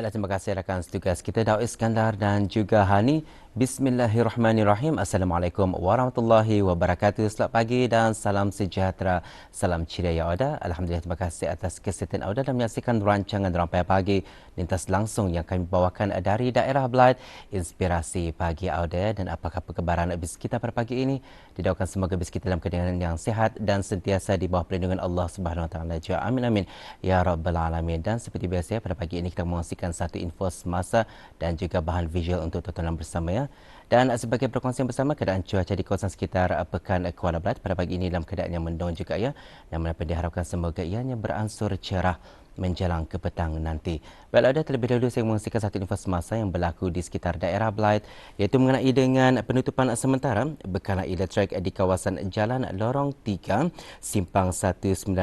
Baiklah, terima kasih rakan setugas kita Daud Iskandar dan juga Hani. Bismillahirrahmanirrahim. Assalamualaikum warahmatullahi wabarakatuh. Selamat pagi dan salam sejahtera. Salam ceria ya Auda. Alhamdulillah terima kasih atas kesetiaan Auda dan menyaksikan rancangan Rampai Pagi lintas langsung yang kami bawakan dari daerah Belait. Inspirasi pagi Auda dan apakah perkebaran bis kita pada pagi ini. Didoakan semoga bis kita dalam keadaan yang sehat dan sentiasa di bawah perlindungan Allah Subhanahu Wa Taala. Amin amin. Ya Rabbal Alamin. Dan seperti biasa pada pagi ini kita mengongsikan satu info semasa dan juga bahan visual untuk tontonan bersama ya. Dan sebagai perkongsian bersama keadaan cuaca di kawasan sekitar Pekan Kuala Belait pada pagi ini dalam keadaan yang mendung juga ya. Dan mendapat diharapkan semoga ianya beransur cerah menjelang ke petang nanti. Baiklah, ada terlebih dahulu saya mengungsikan satu info semasa yang berlaku di sekitar daerah Belait iaitu mengenai dengan penutupan sementara bekalan elektrik di kawasan Jalan Lorong 3, Simpang 198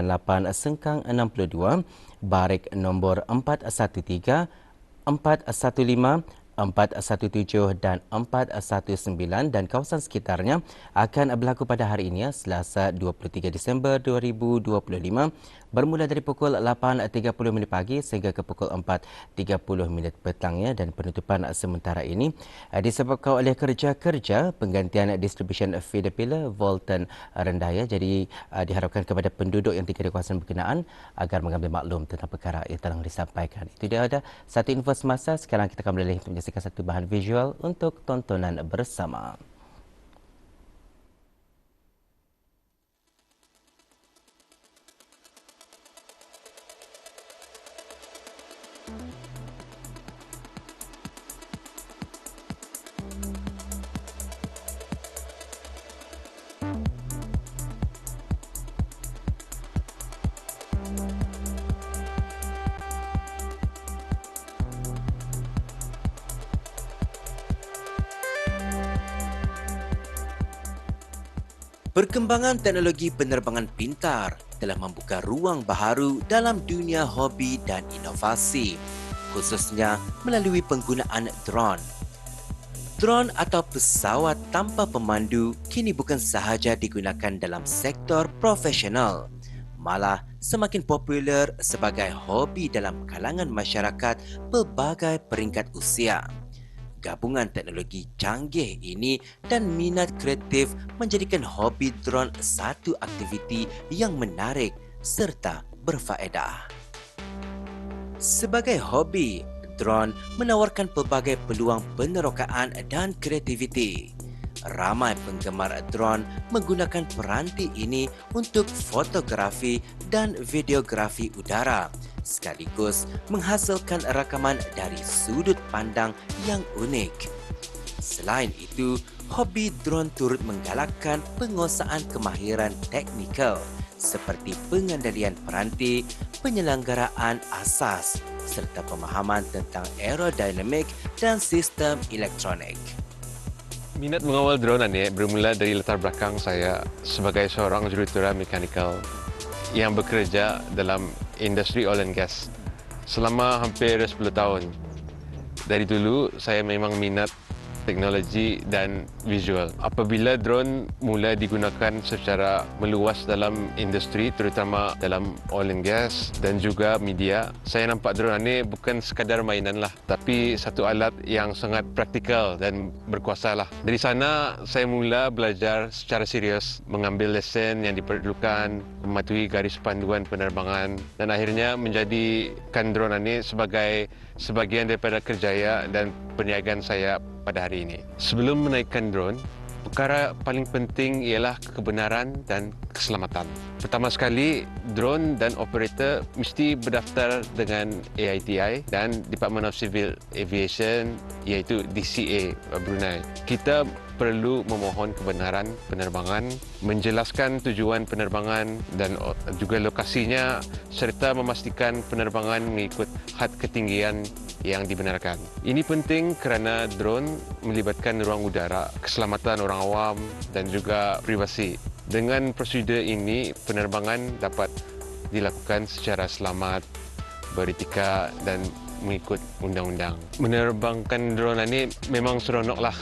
Sengkang 62, Barik nombor 413, 415, 417 dan 419 dan kawasan sekitarnya akan berlaku pada hari ini Selasa 23 Disember 2025 bermula dari pukul 8.30 minit pagi sehingga ke pukul 4.30 minit petangnya dan penutupan sementara ini eh, disebabkan oleh kerja-kerja penggantian distribution feeder pillar Volten rendah ya. Jadi eh, diharapkan kepada penduduk yang tinggal di kawasan berkenaan agar mengambil maklum tentang perkara yang telah disampaikan. Itu dia ada satu info semasa. Sekarang kita akan beralih untuk menyaksikan satu bahan visual untuk tontonan bersama. Perkembangan teknologi penerbangan pintar telah membuka ruang baharu dalam dunia hobi dan inovasi, khususnya melalui penggunaan drone. Drone atau pesawat tanpa pemandu kini bukan sahaja digunakan dalam sektor profesional, malah semakin popular sebagai hobi dalam kalangan masyarakat pelbagai peringkat usia gabungan teknologi canggih ini dan minat kreatif menjadikan hobi drone satu aktiviti yang menarik serta berfaedah. Sebagai hobi, drone menawarkan pelbagai peluang penerokaan dan kreativiti. Ramai penggemar drone menggunakan peranti ini untuk fotografi dan videografi udara sekaligus menghasilkan rakaman dari sudut pandang yang unik. Selain itu, hobi drone turut menggalakkan penguasaan kemahiran teknikal seperti pengendalian peranti, penyelenggaraan asas serta pemahaman tentang aerodinamik dan sistem elektronik. Minat mengawal drone ini bermula dari latar belakang saya sebagai seorang jurutera mekanikal yang bekerja dalam industri oil and gas selama hampir 10 tahun. Dari dulu saya memang minat teknologi dan visual. Apabila drone mula digunakan secara meluas dalam industri terutama dalam oil and gas dan juga media, saya nampak drone ini bukan sekadar mainan lah tapi satu alat yang sangat praktikal dan berkuasa lah. Dari sana saya mula belajar secara serius mengambil lesen yang diperlukan, mematuhi garis panduan penerbangan dan akhirnya menjadikan drone ini sebagai sebagian daripada kerjaya dan perniagaan saya pada hari ini. Sebelum menaikkan drone, perkara paling penting ialah kebenaran dan keselamatan. Pertama sekali, drone dan operator mesti berdaftar dengan AITI dan Department of Civil Aviation iaitu DCA Brunei. Kita perlu memohon kebenaran penerbangan, menjelaskan tujuan penerbangan dan juga lokasinya serta memastikan penerbangan mengikut had ketinggian yang dibenarkan. Ini penting kerana drone melibatkan ruang udara, keselamatan orang awam dan juga privasi. Dengan prosedur ini, penerbangan dapat dilakukan secara selamat, beretika dan mengikut undang-undang. Menerbangkan drone ini memang seronok lah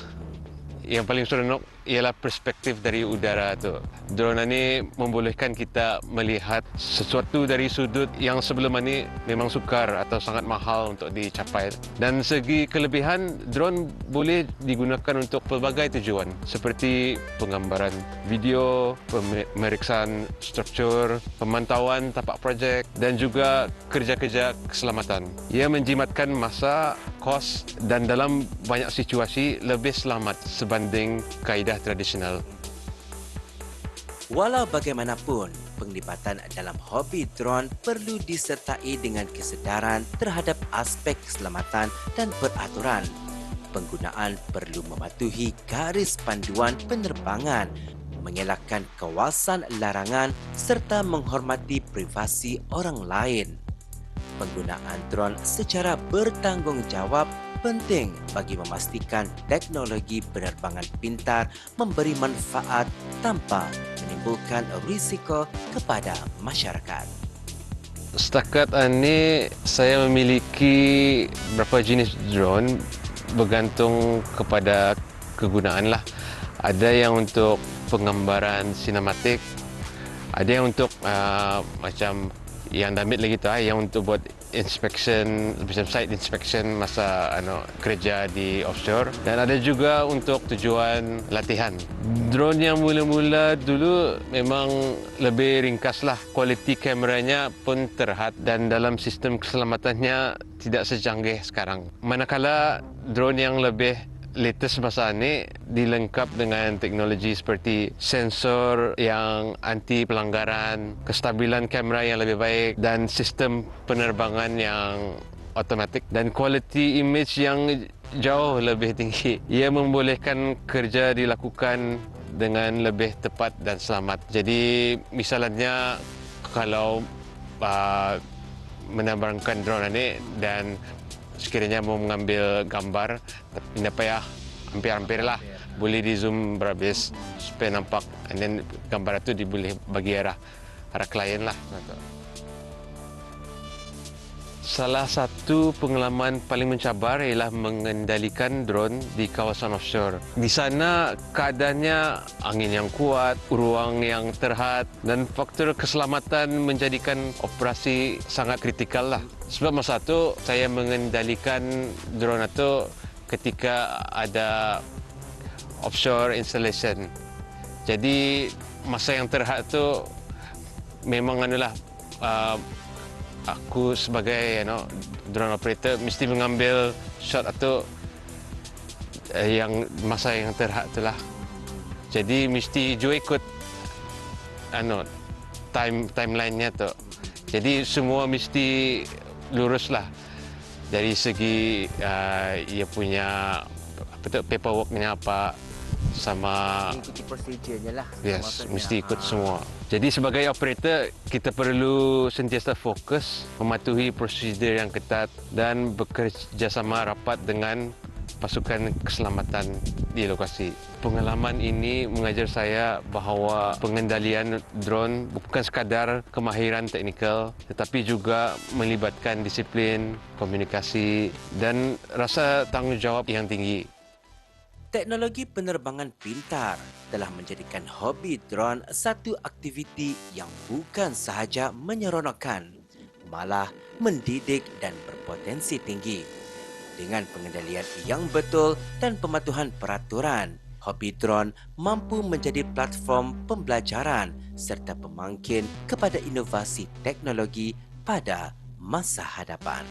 yang paling seronok ialah perspektif dari udara tu. Drone ini membolehkan kita melihat sesuatu dari sudut yang sebelum ini memang sukar atau sangat mahal untuk dicapai. Dan segi kelebihan, drone boleh digunakan untuk pelbagai tujuan seperti penggambaran video, pemeriksaan struktur, pemantauan tapak projek dan juga kerja-kerja keselamatan. Ia menjimatkan masa, kos dan dalam banyak situasi lebih selamat sebanding kaedah kaedah tradisional. Walau bagaimanapun, penglibatan dalam hobi drone perlu disertai dengan kesedaran terhadap aspek keselamatan dan peraturan. Penggunaan perlu mematuhi garis panduan penerbangan, mengelakkan kawasan larangan serta menghormati privasi orang lain. Penggunaan drone secara bertanggungjawab penting bagi memastikan teknologi penerbangan pintar memberi manfaat tanpa menimbulkan risiko kepada masyarakat. Setakat ini saya memiliki beberapa jenis drone bergantung kepada kegunaan lah. Ada yang untuk penggambaran sinematik, ada yang untuk uh, macam yang damit lagi tu ah yang untuk buat inspection macam site inspection masa ano kerja di offshore. Dan ada juga untuk tujuan latihan. Drone yang mula-mula dulu memang lebih ringkas lah. Kualiti kameranya pun terhad dan dalam sistem keselamatannya tidak secanggih sekarang. Manakala drone yang lebih latest masa ini dilengkap dengan teknologi seperti sensor yang anti pelanggaran, kestabilan kamera yang lebih baik dan sistem penerbangan yang otomatik dan kualiti image yang jauh lebih tinggi. Ia membolehkan kerja dilakukan dengan lebih tepat dan selamat. Jadi misalnya kalau uh, menerbangkan drone ini dan sekiranya mau mengambil gambar tidak payah hampir-hampir lah. Boleh di zoom berhabis supaya nampak. And then gambar itu diboleh bagi arah arah klien lah Salah satu pengalaman paling mencabar ialah mengendalikan drone di kawasan offshore. Di sana keadaannya angin yang kuat, ruang yang terhad dan faktor keselamatan menjadikan operasi sangat kritikal lah. Sebab masa itu saya mengendalikan drone itu ketika ada offshore installation. Jadi masa yang terhad itu memang adalah uh, aku sebagai you know, drone operator mesti mengambil shot atau uh, yang masa yang terhad itulah. Jadi mesti juga ikut ano time timeline-nya tu. Jadi semua mesti lurus lah dari segi uh, ia punya apa tu paperwork-nya apa sama ikuti prosedurnya lah. Yes, mesti ikut ha. semua. Jadi sebagai operator kita perlu sentiasa fokus mematuhi prosedur yang ketat dan bekerjasama rapat dengan pasukan keselamatan di lokasi. Pengalaman ini mengajar saya bahawa pengendalian drone bukan sekadar kemahiran teknikal tetapi juga melibatkan disiplin, komunikasi dan rasa tanggungjawab yang tinggi. Teknologi penerbangan pintar telah menjadikan hobi drone satu aktiviti yang bukan sahaja menyeronokkan, malah mendidik dan berpotensi tinggi. Dengan pengendalian yang betul dan pematuhan peraturan, hobi drone mampu menjadi platform pembelajaran serta pemangkin kepada inovasi teknologi pada masa hadapan.